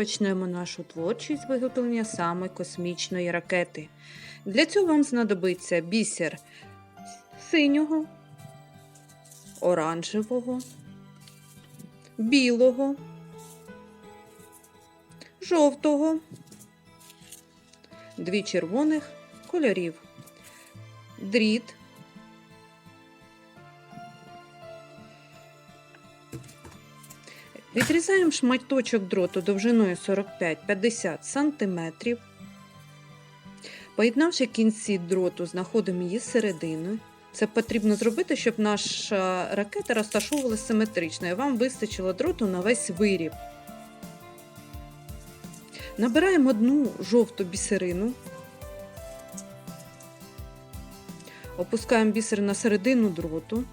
Почнемо нашу творчість виготовлення саме космічної ракети. Для цього вам знадобиться бісер синього, оранжевого, білого, жовтого, дві червоних кольорів, дріт, Відрізаємо шматочок дроту довжиною 45-50 см. Поєднавши кінці дроту, знаходимо її серединою. Це потрібно зробити, щоб наша ракета розташовувалася симетрично і вам вистачило дроту на весь виріб. Набираємо одну жовту бісерину. Опускаємо бісер на середину дроту.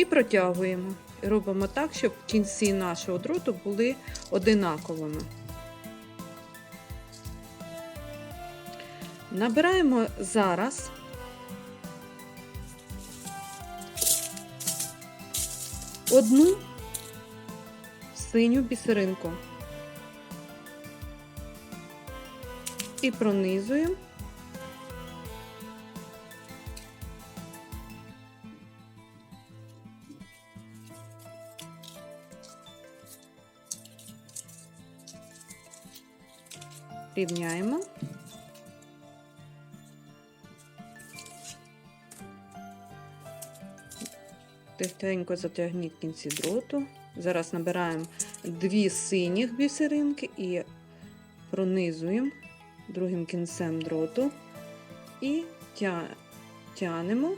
І протягуємо. Робимо так, щоб кінці нашого дроту були одинаковими. Набираємо зараз одну синю бісеринку і пронизуємо. Рівняємо. Тихенько затягніть кінці дроту. Зараз набираємо дві синіх бісеринки і пронизуємо другим кінцем дроту і тя... тянемо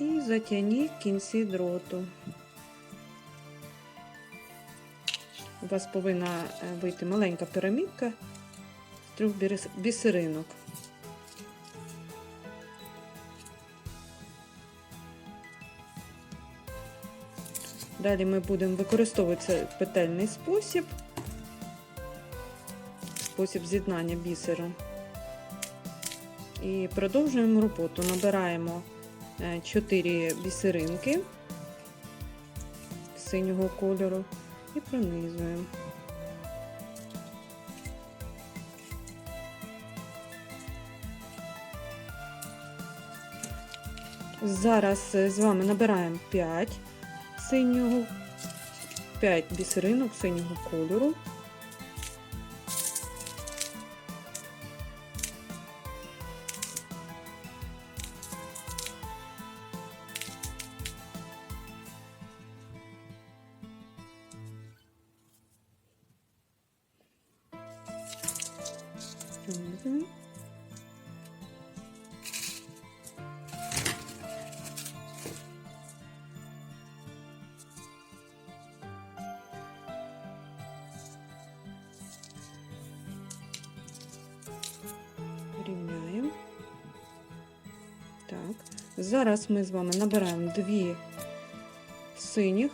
і затягніть кінці дроту. У вас повинна вийти маленька пірамідка з трьох бісеринок. Далі ми будемо використовувати петельний спосіб, спосіб з'єднання бісеру. І продовжуємо роботу. Набираємо 4 бісеринки синього кольору і пронизуємо. Зараз з вами набираємо 5 синього, 5 бісеринок синього кольору. Зараз ми з вами набираємо дві синіх,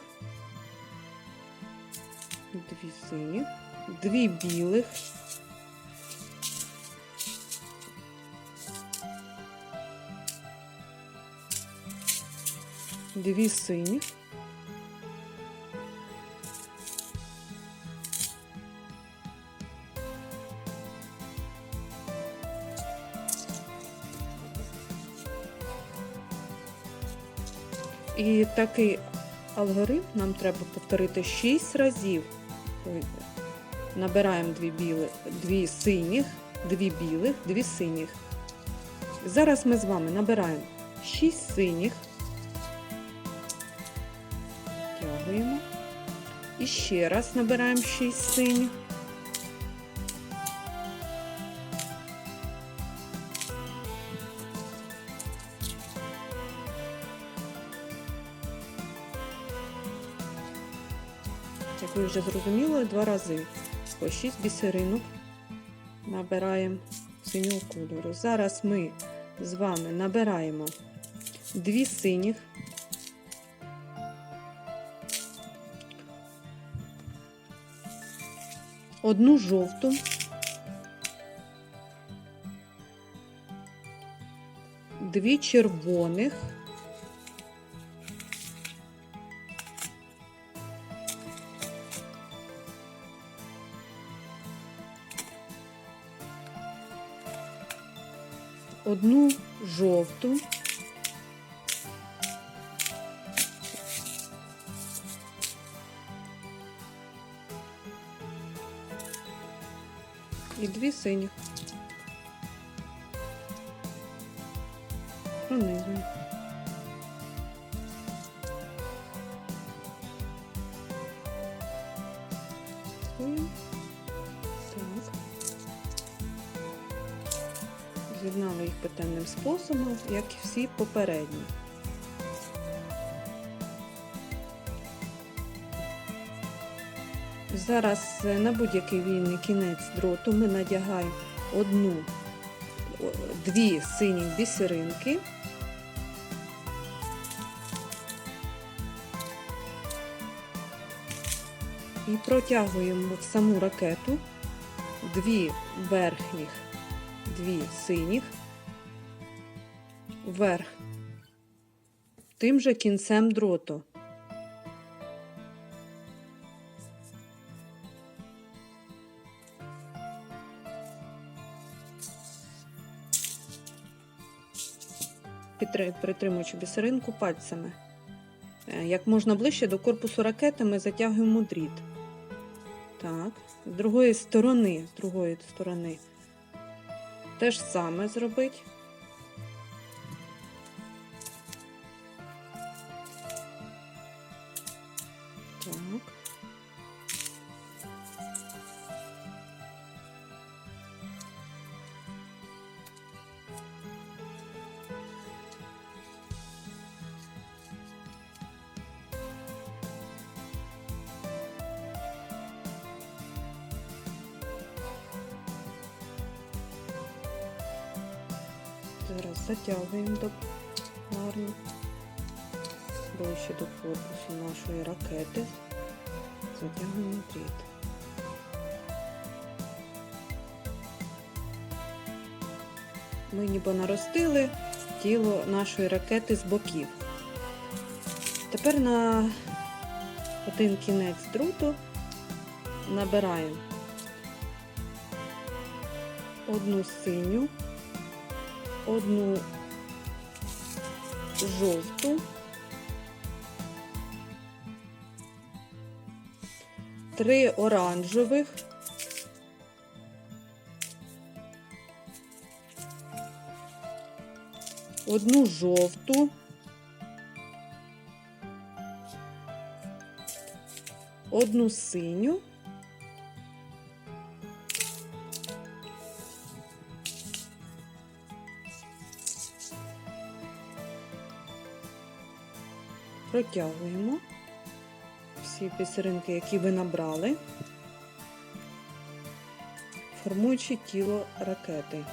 дві синіх, дві білих. Дві синіх. І такий алгоритм нам треба повторити 6 разів. Набираємо дві білих, дві синіх, дві білих, дві синіх. Зараз ми з вами набираємо 6 синіх, тягуємо. І ще раз набираємо 6 синіх. Вже зрозуміли, два рази. По 6 бісеринок набираємо синього кольору. Зараз ми з вами набираємо дві синіх, одну жовту, дві червоних, одну жовту. І дві синіх. Пронизуємо. З'єднали способом, як і всі попередні. Зараз е, на будь-який вільний кінець дроту ми надягаємо одну, дві сині бісеринки. І протягуємо в саму ракету дві верхніх, дві синіх вверх тим же кінцем дроту. Притримуючи бісеринку пальцями. Е, Як можна ближче до корпусу ракети ми затягуємо дріт. Так, з другої сторони, з другої сторони те ж саме зробить. Так. Зараз затягуємо до гарно ближче до корпусу нашої ракети. Затягуємо дріт. Ми ніби наростили тіло нашої ракети з боків. Тепер на один кінець дроту набираємо одну синю, одну жовту, три оранжевих, одну жовту, одну синю. Протягуємо всі пісеринки, які ви набрали, формуючи тіло ракети.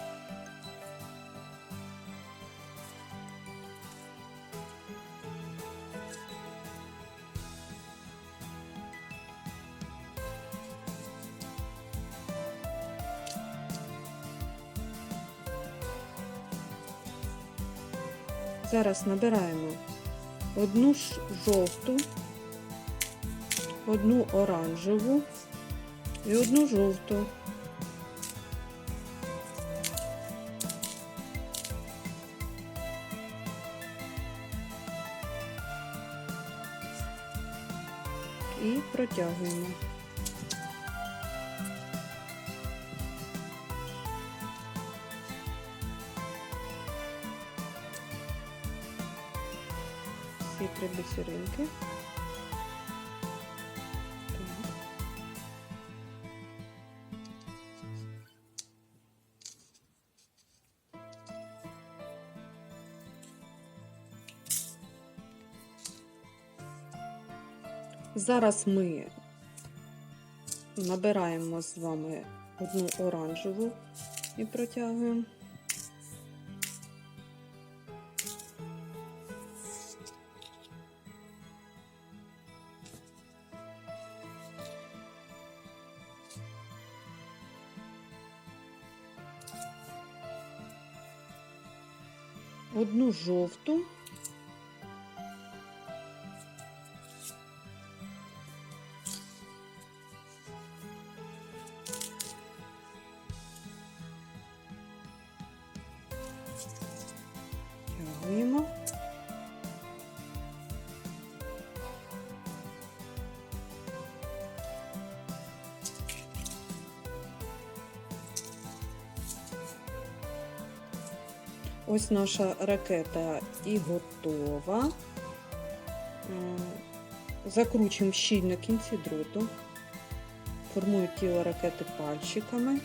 Зараз набираємо одну жовту, одну оранжеву і одну жовту. І протягуємо. Всі три бісеринки. Зараз ми набираємо з вами одну оранжеву і протягуємо. Одну жовту. Ось наша ракета і готова. Закручуємо щільно кінці дроту. Формую тіло ракети пальчиками.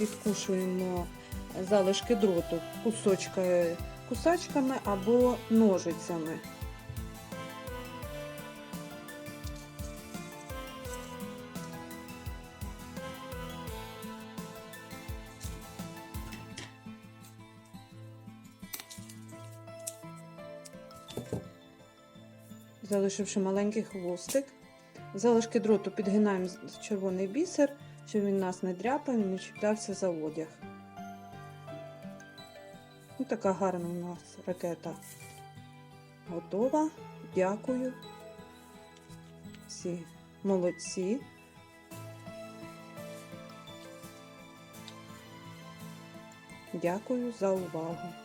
Відкушуємо залишки дроту кусочками, кусачками або ножицями. Залишивши маленький хвостик. Залишки дроту підгинаємо в червоний бісер, щоб він нас не дряпав і не чіплявся за одяг. Ось така гарна у нас ракета готова. Дякую. Всі молодці. Дякую за увагу.